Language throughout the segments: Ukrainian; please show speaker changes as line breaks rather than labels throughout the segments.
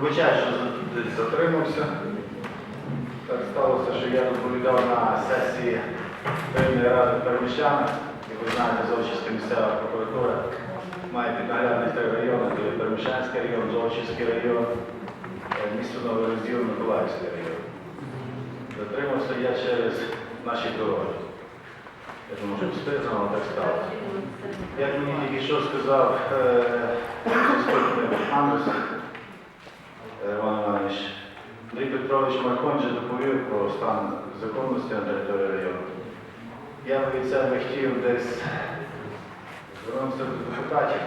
Вибачаю, що десь затримався. Так сталося, що я доповідав на сесії Районної ради Переміщана. Як ви знаєте, Золочівська місцева прокуратура має піднаглядних три райони, є Переміщанський район, Золочівський район, е, місто Новий Розділ, Миколаївський район. Затримався я через наші дороги. Я думаю, що встигну, але так сталося. Як мені тільки що сказав е, заступник Андрес Іван Іванович, Андрій Петрович Марконже доповів про стан законності на території району. Я від себе хотів десь звернутися до депутатів.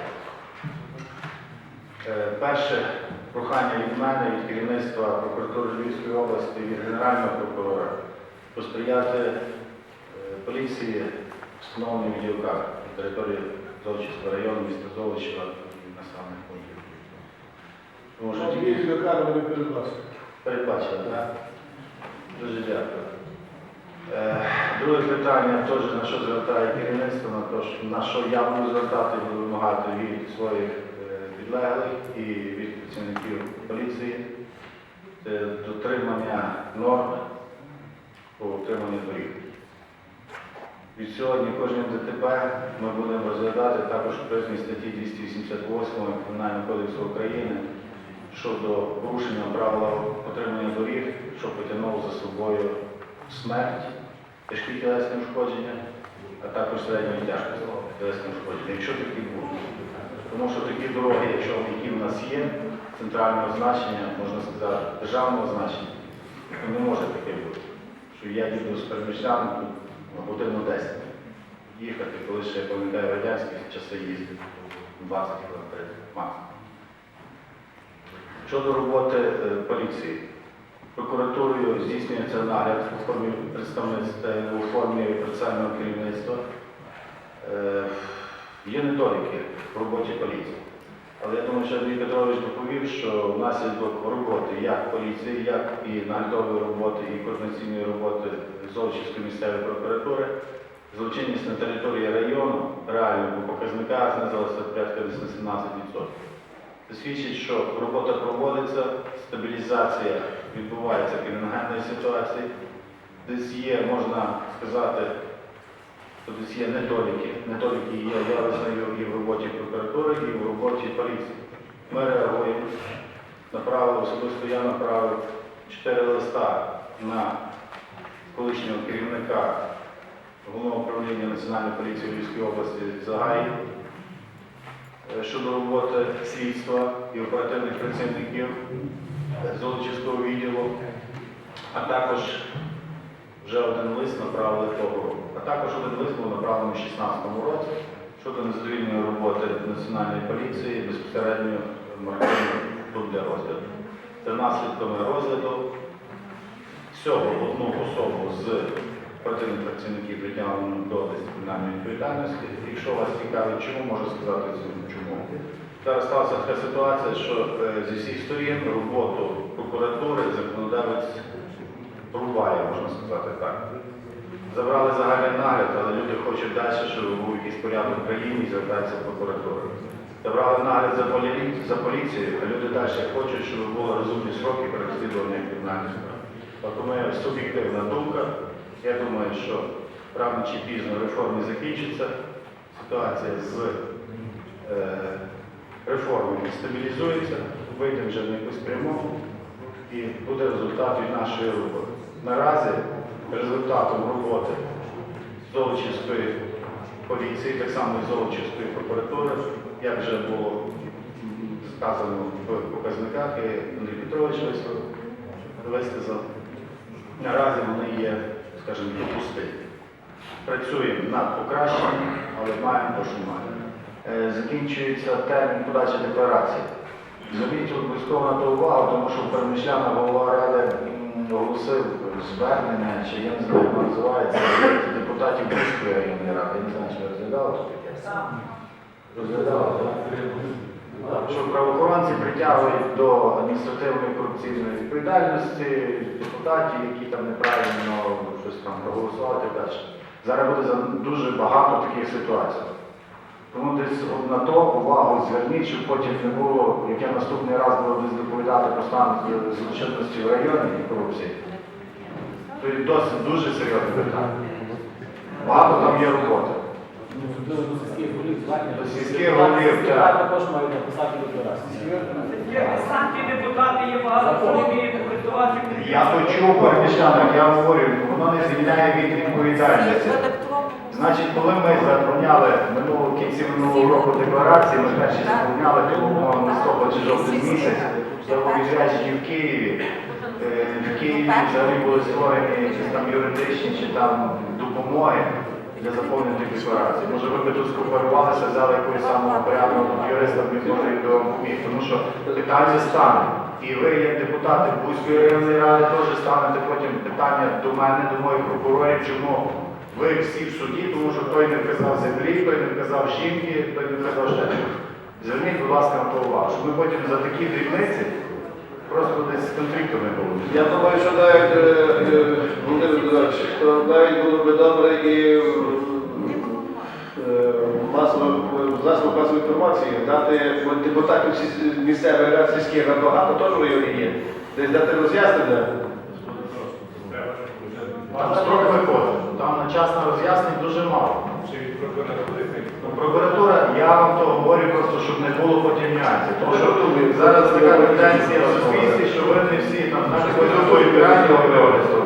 Е, Перше прохання від мене, від керівництва прокуратури Львівської області, від Генерального прокурора посприяти е, поліції встановленню відеокамер на території Золочівського району, міста Золочева. Тому що тільки
Відеокамери не передбачені.
передбачили, так? Дуже дякую. Е, Друге питання теж на що звертає керівництво, на те, що- на що я буду звертати буду вимагати від своїх е, підлеглих і від працівників поліції дотримання норм по утриманню доріг. Від сьогодні кожним ДТП ми будемо розглядати також в статті 288 Кримінального кодексу України щодо порушення правил отримання доріг, що потягнуло за собою смерть, тяжкі тілесні ушкодження, а також середньої тяжкості тілесні ушкодження, якщо такі будуть. Тому що такі дороги, якщо які в нас є, центрального значення, можна сказати, державного значення, то не може таке бути. Що я їду з переміщаним тут на годину 10 їхати, коли ще пам'ятаю радянські часи їздив 20 хвилин 30 максимум. Щодо роботи е, поліції, прокуратурою здійснюється нагляд у формі представництва у формі процесуального керівництва. Е, Є недоліки в роботі поліції. Але я думаю, що Андрій Петрович доповів, що внаслідок роботи як поліції, як і наглядової роботи, і координаційної роботи Золочівської місцевої прокуратури, злочинність на території району реально по показниках знизилася порядка десь на 17%. Це свідчить, що робота проводиться, стабілізація відбувається криміногенної ситуації, десь є, можна сказати, що десь є недоліки. Недоліки є, я визнаю і в роботі прокуратури, і в роботі поліції. Ми реагуємо. Направили, особисто я направив чотири листа на колишнього керівника Головного управління Національної поліції Львівської області Загай е, щодо роботи слідства і оперативних працівників е, Золочівського відділу, а також вже один лист направили того року. А також один лист був направлений у 2016 році щодо незадовільної роботи Національної поліції безпосередньо тут для розгляду. Це наслідками розгляду всього одну особу з оперативних працівників притягнено до дисциплінарної відповідальності. Якщо вас цікавить, чому можу сказати чому? Зараз сталася така ситуація, що е, зі всіх сторін роботу прокуратури законодавець порубає, можна сказати так. Забрали загальний нагляд, але люди хочуть далі, щоб був якийсь порядок в країні і звертаються в прокуратуру. Забрали нагляд за, полі... за поліцією, а люди далі хочуть, щоб були розумні сроки переслідування кримінальних справ. Тобто моя суб'єктивна думка, я думаю, що рано чи пізно реформи закінчаться, ситуація з е, реформами стабілізується, вийдемо вже на якусь пряму і буде результат від нашої роботи. Наразі результатом роботи Золочівської поліції, так само і Золочівської прокуратури, як вже було сказано в показниках, і Андрій Петрович висловив, наразі вони є, скажімо, допустимі. Працюємо над покращенням, але маємо те, що маємо. Е, Закінчується термін подачі декларації. Зверніть обов'язково на то увагу, тому що перемишляна голова ради оголосив звернення, чи я не знаю, як називається, депутатів Бузької районної ради. Я не знаю, чи розглядали таке? Розглядали, так? Що правоохоронці притягують до адміністративної корупційної відповідальності депутатів, які там неправильно щось там так далі. Зараз буде дуже багато таких ситуацій. Тому десь на то увагу зверніть, щоб потім не було, як я наступний раз буду доповідати про стан злочинності в районі і корупції. То є досить дуже серйозне питання. Багато там є роботи.
Особливо до сільських голів
так.
також мають написати декларацію.
Є десантні депутати, є багато не вміє
Я то чув, я говорю, воно не звільняє від відповідальності. Значить, коли ми заповняли минулого кінці минулого року декларації, ми перші заповняли, було листопад чи жовтий місяць, за відряджені в Києві. Е, В Києві взагалі були створені якісь там юридичні чи там допомоги для заповнення тих декларацій. Може ви би тут скооперувалися, взяли якогось самого порядного юриста, може і допоміг, тому що питання стане. І ви, як депутати Бузької районної ради, теж станете потім питання до мене, до моїх прокурорів, чому ви всі в суді, тому що той не вказав землі, той не вказав жінки, той не вказав ще. Зверніть, будь ласка, на то увагу, щоб ми потім за такі дрібниці просто десь з конфліктами було.
Я думаю, що навіть е, е, Володимир то навіть було би добре і е, масово в засобах масової інформації дати от депутатів сіс- місцевої ради сільських рад багато теж в районі є. Десь дати роз'яснення.
Там на роз'яснень дуже мало. чи прокуратури Прокуратура, я вам то говорю просто, щоб не було потім нюансів. Тому що зараз така тенденція в суспільстві, що ви не всі там знаєте, пірані говорили.